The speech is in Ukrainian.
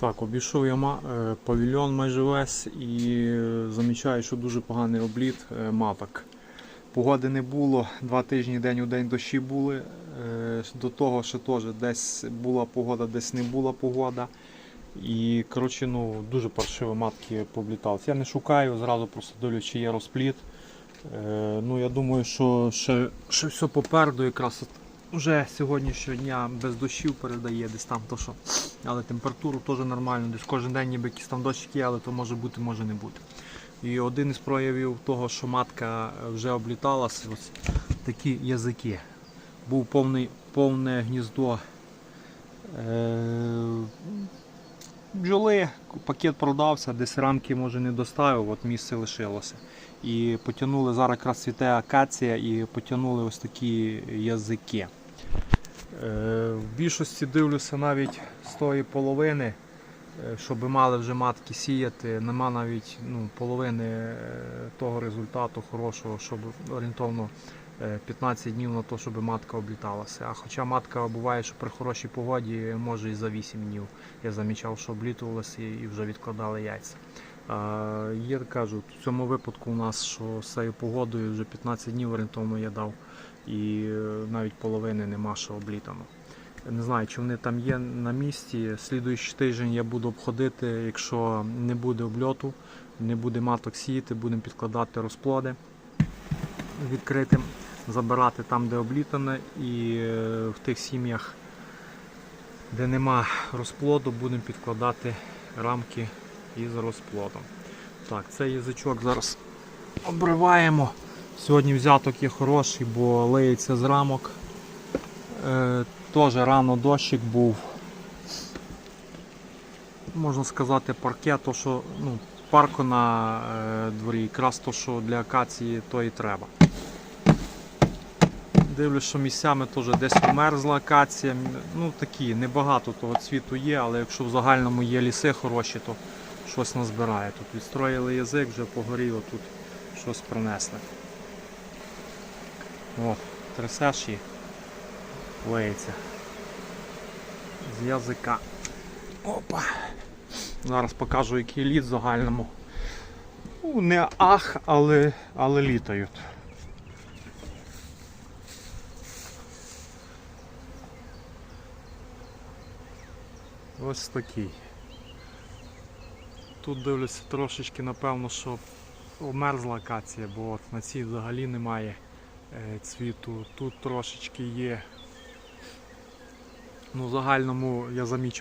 Так, обійшов я е, павільйон майже весь і е, замічаю, що дуже поганий обліт е, маток. Погоди не було, два тижні день у день дощі були. До того, що теж десь була погода, десь не була погода. І коротше, ну, дуже паршиво матки пообліталися. Я не шукаю, зразу просто дивлюсь, чи є розпліт. Ну, я думаю, що ще, ще все попереду якраз от вже сьогоднішнього дня без дощів передає десь там то що. Але температуру теж нормально, десь кожен день ніби якийсь там дощик є, але то може бути, може не бути. І один із проявів того, що матка вже обліталася, ось такі язики. Був повний, повне гніздо е, бджоли, пакет продався, десь рамки може не доставив, от місце лишилося. І потягнули, зараз якраз цвіте акація і потягнули ось такі язики. Е, В більшості дивлюся навіть з тої половини, е, щоб мали вже матки сіяти, нема навіть ну, половини е, того результату хорошого, щоб орієнтовно е, 15 днів на те, щоб матка обліталася. А хоча матка буває, що при хорошій погоді може і за 8 днів. Я замічав, що облітувалася і вже відкладали яйця. Є, кажу, в цьому випадку у нас, що з цією погодою вже 15 днів орієнтовно я дав і е, навіть половини нема що облітано. Не знаю, чи вони там є на місці. Слідуючий тиждень я буду обходити, якщо не буде обльоту, не буде маток сіяти, будемо підкладати розплоди відкритим, забирати там, де облітане, і е, в тих сім'ях, де нема розплоду, будемо підкладати рамки із розплодом. Так, цей язичок зараз обриваємо. Сьогодні взяток є хороший, бо лиється з рамок. Е, Теж рано дощик був. Можна сказати, парке, то що ну, парку на е, дворі, якраз то, що для акації, то і треба. Дивлюсь, що місцями теж десь померзла акація. Ну такі, небагато того цвіту є, але якщо в загальному є ліси хороші, то щось назбирає. Тут відстроїли язик, вже погоріло, тут щось принесли. О, трясеш і леється. З язика. Опа. Зараз покажу, який лід загальному. Ну, не ах, але, але літають. Ось такий. Тут дивлюся трошечки, напевно, що обмерзла акація, бо от на цій взагалі немає цвіту. Тут трошечки є. Ну, загальному я замічу.